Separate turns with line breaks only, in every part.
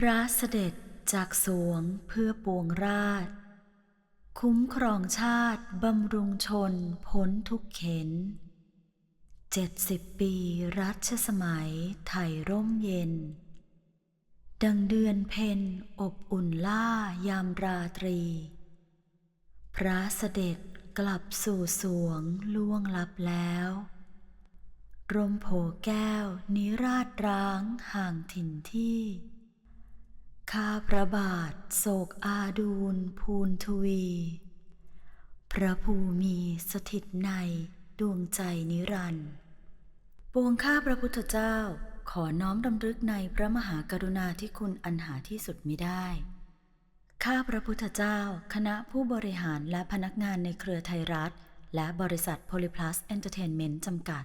พระเสด็จจากสวงเพื่อปวงราช คุ้มครองชาติบำรุงชนพ้นทุกเข็นเจ็ดสิบปีรัชสมัยไทยร่มเย็น ดังเดือนเพ็ญอบอุ่นล่ายามราตรี พระเสด็จกลับสู่สวงล่วงลับแล้ว ร่มโพแก้วนิราชร้างห่างถิ่นที่ ข้าพระบาทโศกอาดูลภูนทวี พระภูมีสถิตในดวงใจนิรันดร์ปวงข้าพระพุทธเจ้าขอน้อมรำลึกในพระมหากรุณาธิคุณอันหาที่สุดมิได้ ข้าพระพุทธเจ้า คณะผู้บริหารและพนักงานในเครือไทยรัฐ และบริษัท Polyplus Entertainment จำกัด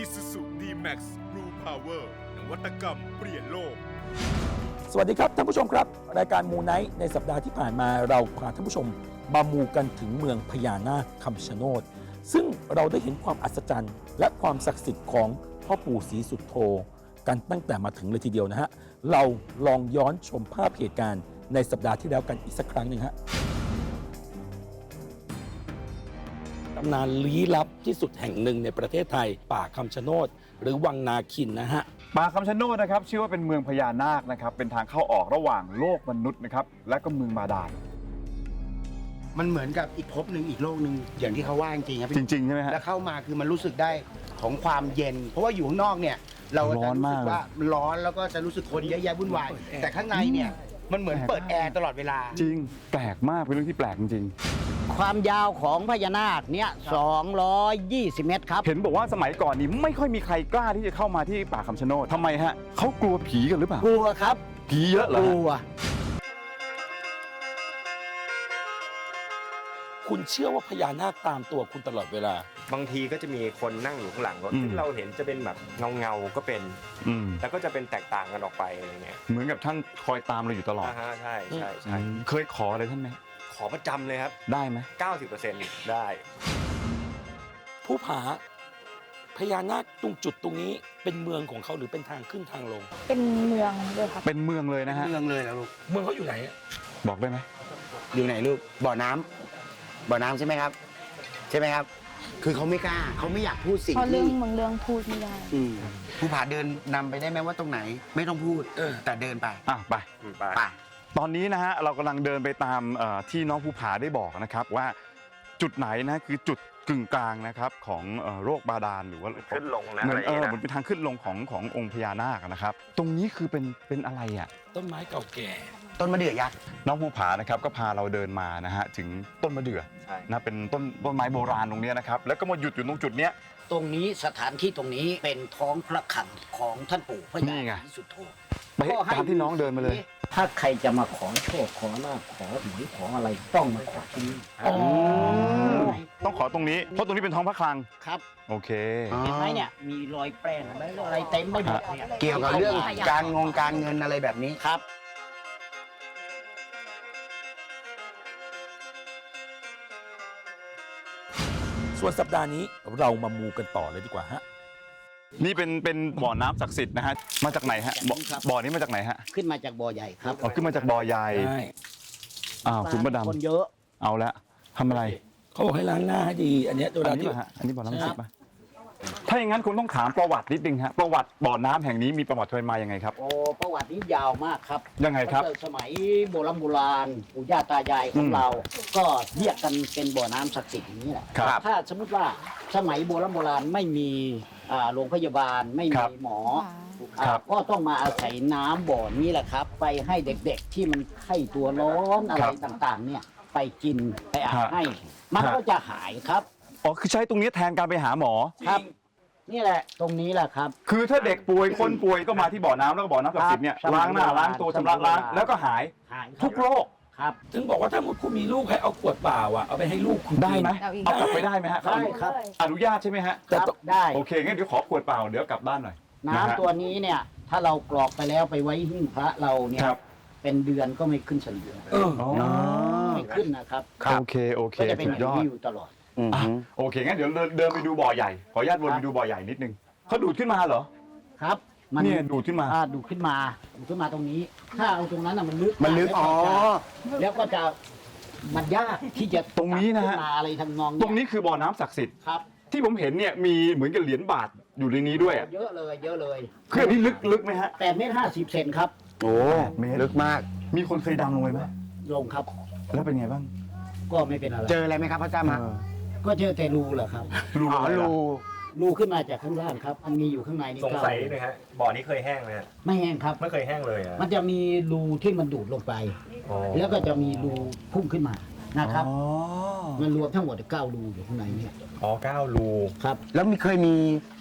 Isuzu D-Max Blue Power นวัตกรรมเปลี่ยนโลก
สวัสดีครับท่านผู้ชมครับ รายการมูไนท์ในสัปดาห์ที่ผ่านมาเราพาท่านผู้ชมมามูกันถึงเมืองพญานาคคำชะโนด ซึ่งเราได้เห็นความอัศจรรย์ และความศักดิ์สิทธิ์ของพ่อปู่ศรีสุดโธกันตั้งแต่มาถึงเลยทีเดียวนะฮะ เราลองย้อนชมภาพเหตุการณ์ในสัปดาห์ที่แล้วกันอีกสักครั้งหนึ่งฮะำนานลี้ลับที่สุดแห่งหนึ่งในประเทศไทย ป่าคำชะโนดหรือวังนาคินนะฮะ
ป่าคำชะโนดนะครับชื่อว่าเป็นเมืองพญานาคนะครับเป็นทางเข้าออกระหว่างโลกมนุษย์นะครับและก็เมืองบาดาล
มันเหมือนกับอีกภพหนึ่งอีกโลกหนึ่งอย่างที่เขาว่าจริงๆครับ
จ
พี่
ริงๆใช่ไหมฮะ
แล้วเข้ามาคือมันรู้สึกได้ของความเย็น เพราะว่าอยู่ข้างนอกเนี่ย เรา
ร้
จะ
อน
รู้
มา
สึ
ก
กว่ามันร้อนแล้วก็จะรู้สึกคนเยอะแยะวุ่นวายแต่ข้างในเนี่ยมันเหมือนเปิดแอร์ตลอดเวลา
จริงแปลกมากเป็นเรื่องที่แปลกจริง
ความยาวของพญานาคเนี่ย220 เมตรครับ
ๆเห็นบอกว่าสมัยก่อนนี้ไม่ค่อยมีใครกล้าที่จะเข้ามาที่ป่าคำชะโนดทำไมฮะเขากลัวผีกันหรือเปล่าก
ลัวครับ
ผีเยอะเหร
ก
อ
ลั
ฮะ
ว
คุณเชื่อว่าพญานาคตามตัวคุณตลอดเวลา
บางทีก็จะมีคนนั่งอยู่ข้างหลังรถซึ่งเราเห็นจะเป็นแบบเงาเงาๆก็เป็น
อืม
แล้วก็จะเป็นแตกต่างกันออกไปอะไรเงี้ย
เหมือนกับท่านคอยตามเราอยู่ตลอด
อ่าฮะใช่ใช่ใช่
อืมเคยขออะไรท่านไหม
ข อประจำเลยครับ
ได้ไหม
90%ได้
ผู้ผาพญานาคตรงจุดตรงนี้เป็นเมืองของเขาหรือเป็นทางขึ้นทางลง
เป็นเมืองด้วยครับ
เป็นเมืองเลยนะฮะ
เมืองเลยนะลูก
เมืองเขาอยู่ไหนอะ
บอกได้ไหม
อยู่ไหนลูก บ่อน้ำบ่อน้ำใช่ไหมครับ ใช่ไหมครับ คือเขาไม่กล้าเขาไม่อยากพูดสิ่ง
เพราะเรื่
ที่
องบางเรื่องพูดไม่ได้
อืมผู้ผาเดินนำไปได้ไหมว่าตรงไหน ไม่ต้องพูด
เออ
แต่เดินไป
อะไป
ไป
ไป
ตอนนี้นะฮะเรากำลังเดินไปตามเอ่อที่น้องภูผาได้บอกนะครับว่าจุดไหนนะคือจุดกึ่งกลางนะครับของเอ่อโรคบาดาลหรือว่า
ขึ้นลงนะ
เหมือน
อะไรอ
เอย่างอ
เงี้ย
เหมือนเป็นทางขึ้นลงของขององค์พญานาคนะครับ ตรงนี้คือเป็นเป็นอะไรอะ
ต้นไม้เก่าแก่
ต้นมะเดื่อยักษ์
น้องภูผานะครับก็พาเราเดินมานะฮะถึงต้นมะเดื่อ
ใช่
นะเป็นต้นต้นไม้โบราณตรงเนี้ยนะครับแล้วก็มาหยุดอยู่ตรงจุดเนี้ย
ตรงนี้สถานที่ตรงนี้เป็นท้องพระคลังของท่านปู่พ
นี่
ญา
ไง
ศรีสุโธ
ไปตามที่น้องเดินมาเลย
ถ้าใครจะมาขอโชคขอลาภขอหวยขออะไรต้องมาขอที่นี่
ต้องขอตรงนี้ เพราะตรงนี้เป็นท้องพระคลัง
ครับ
โอเค
อ๋อ
เห็นไหมเนี่ยมีรอยแป้งอะไรอะไรเต็มไปหมดเนี่ย
เกี่ยวกับเรื่องการงงการเงินอะไรแบบนี้
ครับ
ส่วนสัปดาห์นี้เรามามูกันต่อเลยดีกว่าฮะ
นี่เป็นเป็นบ่อน้ำศักดิ์สิทธิ์นะฮะมาจากไหนฮะบ่อ
ครับ
บ่อนี้มาจากไหนฮะ
ขึ้นมาจากบ่อใหญ่ครับ
อ๋อขึ้นมาจากบ่อใหญ่
ใช่
อ้าวคุณประดำ
คนเยอะ
เอาละทำอะไร
เขาบอกให้ล้างหน้าให้ดี อันเนี้ยเว
อั
ลาน
นี้
ที่
ป่ะฮะอันนี้บ่อน้ำศักดิ์สิทธิ์ป่ะถ้าอย่างนั้นคุณต้องถามประวัตินิดนึงฮะประวัติบ่อน้ำแห่งนี้มีประวัติเคยมายังไงครับ
โอ้ประวัตินี้ยาวมากครับ
ยังไงครับ
ตั้แต่สมัยโบราณโบราณปู่ย่าตายายขอ
อื
ง
ม
เรา ก็เรียกกันเป็นบ่อน้ำศักดิ์สิทธิ์อย่างนี้แหละ
ครับ
ถ้าสมมติว่าสมัยโบราณโบราณไม่มี อ่าโรงพยาบาลไม่
ครั
มี
บ
หมอ
ครั
อ่า
บ
ก็ต้องมาอาศัยน้ำบ่อนี้แหละครับ ไปให้เด็กๆที่มันไข้ตัวร้อนอะไรต่างๆ เนี่ยไปกินไปอาบให้ มันก็จะหายครับ
อ๋อคือใช้ตรงนี้แทนการไปหาหมอ
ครับ นี่แหละตรงนี้แหละครับ
คือถ้าเด็กป่วยคนป่วยก็มาที่บ่อน้ำแล้วก็บ่อน้ำศักดิ์สิทธิ์เนี่ย
ครับ
ล้างหน้าล้างตัวชำระล้างแล้วก็หาย
หายครับ
ทุกโรค
ครับ
ถึงบอกว่าถ้ามุดคุณมีลูกให้เอาขวดเปล่าอะเอาไปให้ลูกคุณ
ได้ไหม
เอาอีก
เอากลับไปได้ไหมฮะ
ได้ครับ
อนุญาตใช่ไหมฮะ
ครับได้
โอเคงั้นเดี๋ยวขอขวดเปล่าเดี๋ยวกลับบ้านหน่อยะฮะ
น้ำตัวนี้เนี่ย ถ้าเรากรอกไปแล้วไปไว้หิ้งพระเราเนี่ย
ครับ
เป็นเดือนก็ไม่ขึ้นเฉลี่ย
เออ
อ๋อ
ไม่ขึ้นนะครับ
โอเคโอเค
ก็จะเป็น
สุ
อ
ดย
ย่าง
อด
นี้อยู่ตลอด
อืม
อะโอเคงั้นเดี๋ยวเดินเดินไปดูบ่อใหญ่ ขออนุญาตวนไปดูบ่อใหญ่นิดนึงเขาดูดขึ้นมาเหรอ
ครับ
เนี่ยดูดขึ้นมา
อ่ดูดขึ้นมาดูดขึ้นมาตรงนี้ ถ้าเอาตรงนั้นน่ะมันลึก
มันลึกอ๋อ
แล้วก็จะมันยากที่จะ
ตรงนี้นะฮะ
ขึ้มาอะไรทำนองเย
ตรงนี้คือบ่อน้ำศักดิ์สิทธิ์
ครับ
ที่ผมเห็นเนี่ยมีเหมือนกับเหรียญบาทอยู่ในนี้ด้วยอะ
เยอะเลย เยอะเลย
คืออันนี้ลึกลึกไหมฮะ
แปดเมตรห้าสิบเซนครับ
โอ้
เมตร
ลึกมาก
มีคนเคยดำลงไปไหม
ลงครับ
แล้วเป็นไงบ้าง
ก็ไม่เป็นอะไร
เจออะไรไหมครับพ่อจ้ำฮะ
ก็เจอแต่รูเหรอครับ
รู
อ๋อ
อะไรล่ะ
รู
รูขึ้นมาจากข้างล่างครับมันมีอยู่ข้างในนี่
สง
เก้า
สัยเลยฮะบ่อนี้เคยแห้งไหมฮะ
ไม่แห้งครับ
ไม่เคยแห้งเลยอะ
มันจะมีรูที่มันดูดลงไป
อ๋อ
แล้วก็จะมีรูพุ่งขึ้นมานะครับ
อ๋อ
มันรวมทั้งหมดเก้ารูอยู่ข้างในเนี่ย
อ๋อเก้ารู
ครับ
แล้วมีเคยมี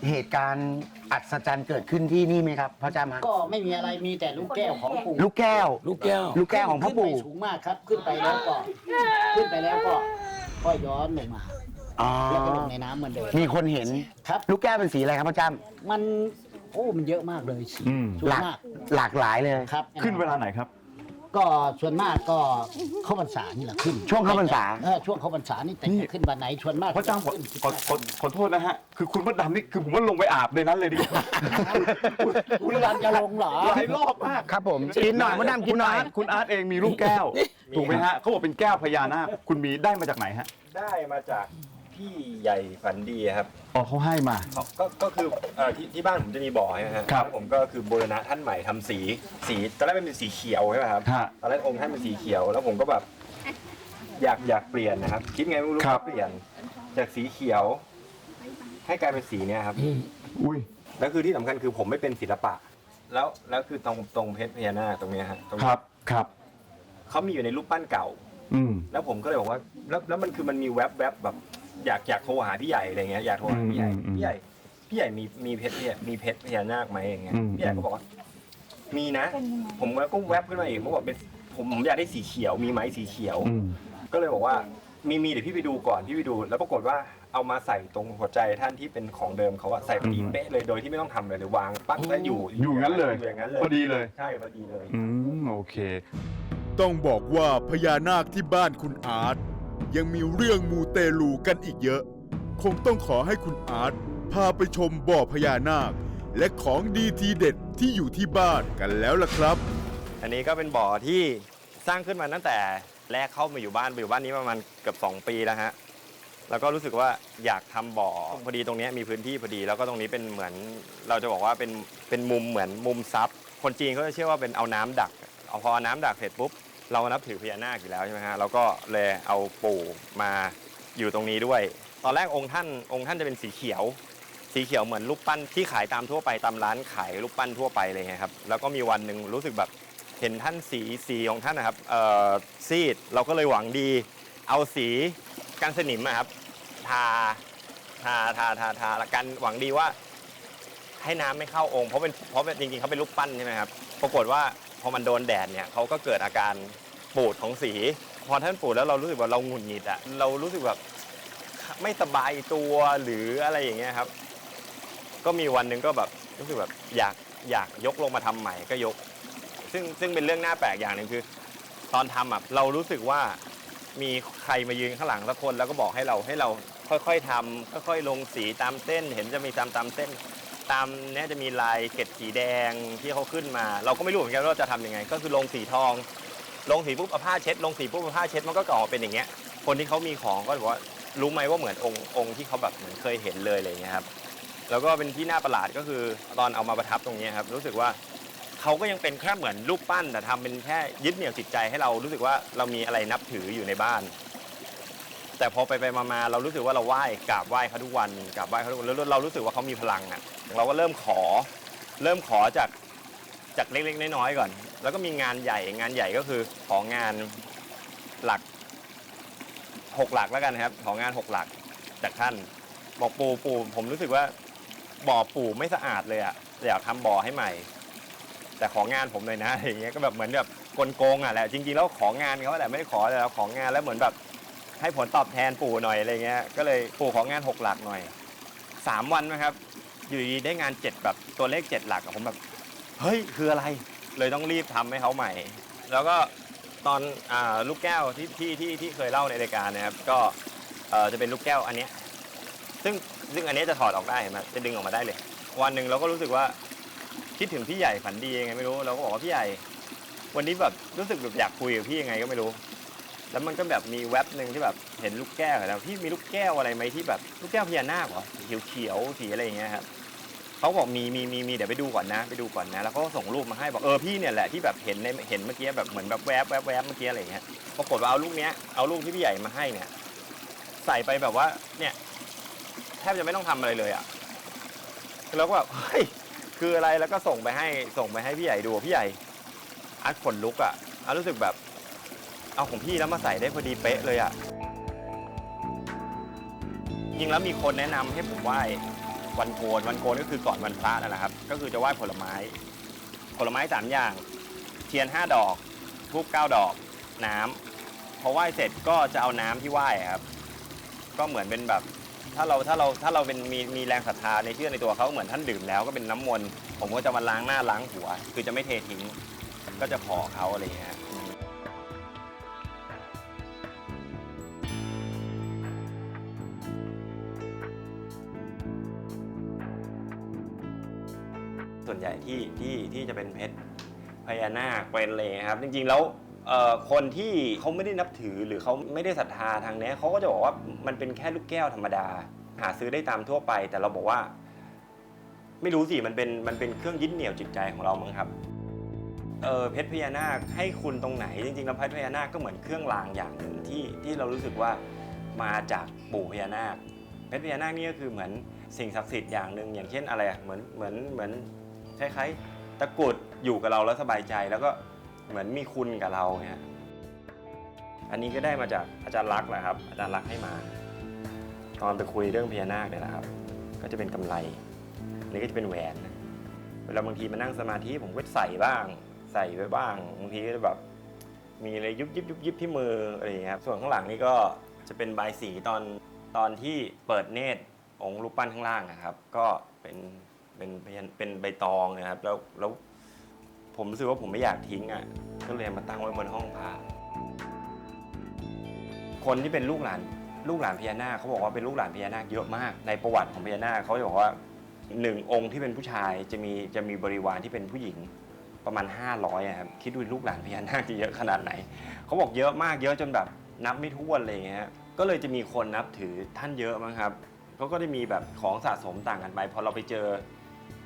เหตุการณ์อัศจรรย์เกิดขึ้นที่นี่ไหมครับพ่อจ้ำฮะ
ก็ไม่มีอะไรมีแต่ลูกแก้วของปู่
ลูกแก้ว
ลูกแก้ว
ลูกแก้วของพ่อปู่
ขึ้นไปสูงมากครับ ขึ้นไปแล้วก็ ขึ้นไปแล้วก็ก็ย้อนลงมา
อ๋อ
แล้วก็ลงในน้ำเหมือนเดิม
มีคนเห็น
ครับ
ลูกแก้วเป็นสีอะไรครับพ่อจ้
มันโอ้มันเยอะมากเลยสี
อืม
ส่วน
หลาก
มากำ
หลากหลายเลย
ครับ
ขึ้นเวลาไหนครับ
ก็ส่วนมากก็เข้าพรรษานี่แหละขึ้น
ช่วงเข้าพรรษา
เออช่วงเข้าพรรษานี่แต่
นี่
จะขึ้นวันไหนส่วนมาก
พระเจ้าขอ
ขึ้น
ขอขอขอโทษนะฮะ คือคุณมดดำนี่คือผมว่าลงไปอาบในนั้นเลยดีกว่า
คุณรันจะลงเหรอ
หลายรอบมาก
ครับผมกินหน่อยมดดำกินหน่อย
คุณอาร์ตเองมีลูกแก้ว ถูกไหมฮะเขาบอกเป็นแก้วพญานาคคุณมีได้มาจากไหนฮะ
ได้มาจาก พี่ใหญ่ฝันดีครับ
อ๋อเขาให้มา
เขาก็ก็คือเอ่อที่ที่บ้านผมจะมีบ่อใช่ไหมฮะ
ครับ
ผมก็คือบูรณะท่านใหม่ทำสีสีตอนแรกเป็นสีเขียวใช่ไหมครับ
ฮะ
ตอนแรกองค์ท่านเป็นสีเขียว แล้วผมก็แบบอยากอยากเปลี่ยนนะครับ คิดไงไม่รู้
ครับ
ก็เปลี่ยน จากสีเขียว ให้กลายเป็นสีเนี้ยครับ
อุ้ย
แล้วคือที่สำคัญคือผมไม่เป็นศิลปะ แล้วแล้วคือตรงตรงเพชรพญานาคตรงเนี้ยฮะตรง
ค
นี้
รับครับ
เขามีอยู่ในรูปปั้นเก่า
อืม
แล้วผมก็เลยบอกว่า แล้วแล้วมันคือมันมีแวบแวบแบบ อยากอยากโทรหาพี่ใหญ่อะไรเงี้ยอยากโทรหาพี่ใหญ่
อืมอืม
พี่ใหญ่พี่ใหญ่มีมีเพชรเนี่ยมีเพชรพญานาคไหมอย่างเงี้ย
อืม
พี่ใหญ่ก็บอกว่า มีนะ ผมก็แวบขึ้นมาอีกผมบอกเป็นผมผมอยากได้สีเขียวมีไหมสีเขียว
อืม
ก็เลยบอกว่ามีมีเดี๋ยวพี่ไปดูก่อนพี่ไปดู แล้วปรากฏว่าเอามาใส่ตรงหัวใจท่านที่เป็นของเดิมเขาอะใส่พอดี
อืม
เป๊ะเลยโดยที่ไม่ต้องทำเลยหรือวางปั๊กแล้วอยู่
อยู่งั้นเลย
อยู่อย่างนั้นเลย
พอดีเลย
ใช่พอดีเลย
อืม โอเค
ต้องบอกว่าพญานาคที่บ้านคุณอาร์ต ยังมีเรื่องมูเตลูกันอีกเยอะ คงต้องขอให้คุณอาร์ตพาไปชมบ่อพญานาค และของดีทีเด็ดที่อยู่ที่บ้านกันแล้วล่ะครับ
อันนี้ก็เป็นบ่อที่สร้างขึ้นมาตั้งแต่แรกเข้ามาอยู่บ้านไปอยู่บ้านนี้ประมาณเกือบ2 ปีแล้วฮะ แล้วก็รู้สึกว่าอยากทำบ่อพอดีตรงเนี้ยมีพื้นที่พอดี แล้วก็ตรงนี้เป็นเหมือนเราจะบอกว่าเป็นเป็นมุมเหมือนมุมซับคนจีนเขาจะเชื่อว่าเป็นเอาน้ำดักเอาพอน้ำดักเสร็จปุ๊บ เรานับถือพญานาคอยู่แล้วใช่ไหมฮะเราก็เลยเอาปู่มาอยู่ตรงนี้ด้วย ตอนแรกองค์ท่านองค์ท่านจะเป็นสีเขียว สีเขียวเหมือนรูปปั้นที่ขายตามทั่วไปตามร้านขายรูปปั้นทั่วไปเลยครับแล้วก็มีวันหนึ่งรู้สึกแบบเห็นท่านสีสีของท่านนะครับเอ่อซีดเราก็เลยหวังดี เอาสีกันสนิมอะครับทาทาทาทาทาละกันหวังดีว่า ให้น้ำไม่เข้าองค์เพราะเป็นเพราะจริงๆเขาเป็นรูปปั้นใช่ไหมครับปรากฏว่าพอมันโดนแดดเนี่ยเขาก็เกิดอาการ ปูดของสี พอท่านปูดแล้วเรารู้สึกว่าเราหงุดหงิดอะเรารู้สึกแบบไม่สบายตัวหรืออะไรอย่างเงี้ยครับ ก็มีวันหนึ่งก็แบบรู้สึกแบบอยากอยากยกลงมาทำใหม่ก็ยก ซึ่งซึ่งเป็นเรื่องน่าแปลกอย่างหนึ่งคือ ตอนทำอะเรารู้สึกว่ามีใครมายืนข้างหลังสักคนแล้วก็บอกให้เราให้เราค่อยๆทำค่อยๆลงสีตามเส้น เห็นจะมีตามตามเส้น ตามเนี้ยจะมีลายเกล็ดสีแดงที่เขาขึ้นมา เราก็ไม่รู้เหมือนกันว่าจะทำยังไง ก็คือลงสีทอง ลงสีปุ๊บเอาผ้าเช็ด ลงสีปุ๊บเอาผ้าเช็ดมันก็ออกมาเป็นอย่างเงี้ย คนที่เขามีของก็บอกว่ารู้ไหมว่าเหมือนองค์องค์ที่เขาแบบเหมือนเคยเห็นเลยอะไรเงี้ยครับแล้วก็เป็นที่น่าประหลาดก็คือตอนเอามาประทับตรงนี้ครับรู้สึกว่าเขาก็ยังเป็นแค่เหมือนรูปปั้นแต่ทำเป็นแค่ยึดเหนี่ยวจิตใจให้เรารู้สึกว่าเรามีอะไรนับถืออยู่ในบ้าน แต่พอไปไปมามาเรารู้สึกว่าเราไหว้กราบไหว้เขาทุกวันกราบไหว้เขาทุกวันแล้วเรารู้สึกว่าเขามีพลังอะเราก็เริ่มขอ เริ่มขอจากจากเล็กๆน้อยๆก่อน แล้วก็มีงานใหญ่งานใหญ่ก็คือของงานหลักหกหลักแล้วกันครับ ของงานหกหลักจากท่าน บอกปูปูผมรู้สึกว่าบ่อปู่ไม่สะอาดเลยอะอยากทำบ่อให้ใหม่ แต่ของงานผมเลยนะอย่างเงี้ยก็แบบเหมือนแบบกลโกงอะแหละจริงๆแล้วของงานเขาแหละไม่ได้ขอแต่เราของงานแล้วเหมือนแบบให้ผลตอบแทนปู่หน่อยอะไรเงี้ยก็เลยปู่ของงานหกหลักหน่อยสามวันนะครับ อยู่ดีได้งานเจ็ดแบบตัวเลขเจ็ดหลักผมแบบเฮ้ยคืออะไร เลยต้องรีบทำให้เขาใหม่ แล้วก็ตอนอลูกแก้วที่ที่ที่ที่เคยเล่าในรายการนะครับ ก็จะเป็นลูกแก้วอันเนี้ยซึ่งซึ่งอันนี้จะถอดออกได้เห็นไหมจะดึงออกมาได้เลย วันหนึ่งเราก็รู้สึกว่าคิดถึงพี่ใหญ่ฝันดียังไงไม่รู้ เราก็บอกว่าพี่ใหญ่ วันนี้แบบรู้สึกแบบอยากคุยกับพี่ยังไงก็ไม่รู้ แล้วมันก็แบบมีแว็บหนึ่งที่แบบเห็นลูกแก้วแล้วพี่มีลูกแก้วอะไรไหมที่แบบลูกแก้วพญานาคเหรอสียวเขียวสีอะไรอย่างเงี้ยครับ เขาบอกมีมีมีมีเดี๋ยวไปดูก่อนนะ ไปดูก่อนนะ แล้วเขาก็ส่งรูปมาให้บอกเออพี่เนี่ยแหละที่แบบเห็นในเห็นเมื่อกี้แบบเหมือนแบบแวบแวบแวบเมื่อกี้อะไรอย่างเงี้ยปรากฏว่าเอาลูกเนี้ยเอาลูกที่พี่ใหญ่มาให้เนี่ย ใส่ไปแบบว่า เนี่ยแทบจะไม่ต้องทำอะไรเลยอะแล้วก็แบบเฮ้ยคืออะไรแล้วก็ส่งไปให้ส่งไปให้พี่ใหญ่ดูพี่ใหญ่อัดขนลุกอะอัดรู้สึกแบบ เอาของพี่แล้วมาใส่ได้พอดีเป๊ะเลยอะจริงแล้วมีคนแนะนำให้ผมไหว้ วันโกนวันโกนก็คือก่อนวันพระนั่นแหละครับ ก็คือจะไหว้ผลไม้ ผลไม้สามอย่าง เทียนห้าดอกทูบเก้าดอก น้ำพอไหว้เสร็จก็จะเอาน้ำที่ไหว้ครับ ก็เหมือนเป็นแบบถ้าเราถ้าเราถ้าเราเป็นมีมีแรงศรัทธาในเชื่อในตัวเขาเหมือนท่านดื่มแล้วก็เป็นน้ำมนต์ผมก็จะมาล้างหน้าล้างหัว คือจะไม่เททิ้งก็จะขอเขาอะไรอย่างเงี้ย ส่วนใหญ่ที่ที่ที่จะเป็นเพชรพญานาคเป็นอะไรเลยครับ จริงๆแล้วเอ่อคนที่เขาไม่ได้นับถือหรือเขาไม่ได้ศรัทธาทางเนี้ยเขาก็จะบอกว่ามันเป็นแค่ลูกแก้วธรรมดา หาซื้อได้ตามทั่วไป แต่เราบอกว่า ไม่รู้สิมันเป็นมันเป็นเครื่องยึดเหนี่ยวจิตใจของเรามั้งครับเออเพชรพญานาคให้คุณตรงไหน จริงๆแล้วเพชรพญานาคก็เหมือนเครื่องรางอย่างหนึ่งที่ที่เรารู้สึกว่ามาจากปู่พญานาคเพชรพญานาคนี่ก็คือเหมือนสิ่งศักดิ์สิทธิ์อย่างหนึ่งอย่างเช่นอะไรอะเหมือนเหมือนเหมือน คล้ายๆตะกรุดอยู่กับเราแล้วสบายใจแล้วก็เหมือนมีคุณกับเราเนี่ยอันนี้ก็ได้มาจากอาจารย์ลักษ์แหละครับ อาจารย์ลักษ์ให้มา ตอนไปคุยเรื่องพญานาคเนี่ยนะครับ ก็จะเป็นกำไรอันนี้ก็จะเป็นแหวนนะเวลาบางทีมานั่งสมาธิผมก็ใส่บ้าง ใส่ไว้บ้างบางทีก็จะแบบมีอะไรยุบยิบยุบยิบที่มืออะไรอย่างเงี้ยครับส่วนข้างหลังนี่ก็จะเป็นใบายสีตอนตอนที่เปิดเนตรองค์รูปปั้นข้างล่างนะครับ ก็เป็น เป็นพยานเป็นใบตองนะครับ แล้วแล้วผมรู้สึกว่าผมไม่อยากทิ้งอะก็เลยมาตั้งไว้บนห้องพระคนที่เป็นลูกหลานลูกหลานพญานาคเขาบอกว่าเป็นลูกหลานพญานาคเยอะมาก ในประวัติของพญานาคเขาจะบอกว่าหนึ่งองค์ที่เป็นผู้ชายจะมีจะมีบริวารที่เป็นผู้หญิงประมาณ 500อะครับคิดดูลูกหลานพญานาคจะเยอะขนาดไหนเขาบอกเยอะมากเยอะจนแบบนับไม่ถ้วนเลยางเงี้ยก็เลยจะมีคนนับถือท่านเยอะมั้งครับเขาก็ได้มีแบบของสะสมต่างกันไปพอเราไปเจอ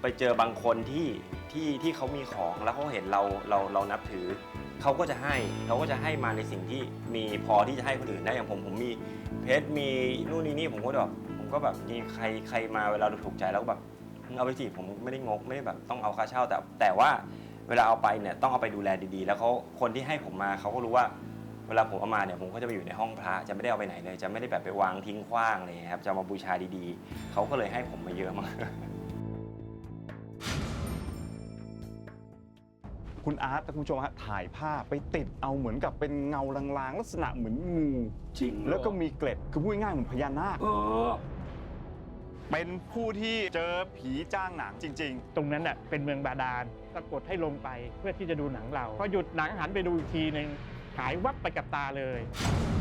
ไปเจอบางคนที่ที่ที่เขามีของแล้วเขาเห็นเราเราเรานับถือ เขาก็จะให้เขาก็จะให้มาในสิ่งที่มีพอที่จะให้คนอื่นได้อย่างผมผมมีเพชรมีนู่นนี่นี่ผมก็แบบผมก็แบบมีใครใครมาเวลาเราถูกใจแล้วก็แบบเอาไปสิผมไม่ได้งกไม่ได้แบบต้องเอาค่าเช่าแต่แต่ว่าเวลาเอาไปเนี่ยต้องเอาไปดูแลดีๆ แล้วเขาคนที่ให้ผมมาเขาก็รู้ว่าเวลาผมเอามาเนี่ยผมก็จะไปอยู่ในห้องพระจะไม่ได้เอาไปไหนเลย จะไม่ได้แบบไปวางทิ้งขว้างเลยครับจะมาบูชาดีๆเขาก็เลยให้ผมมาเยอะมาก
คุณอาร์ตคุณผู้ชมฮะถ่ายภาพไปติดเอาเหมือนกับเป็นเงาลางๆ ลักษณะเหมือนงู
จริงเหรอ
แล้วก็มีเกล็ดคือพูดง่ายๆเหมือนพญานาค
เออ
เป็นผู้ที่เจอผีจ้างหนังจริง
ตรงนั้นน่ะเป็นเมืองบาดาลสะกดให้ลงไปเพื่อที่จะดูหนังเราพอหยุดหนังหันไปดูอีกทีหนึ่งหายวับไปกับตาเลย
ๆ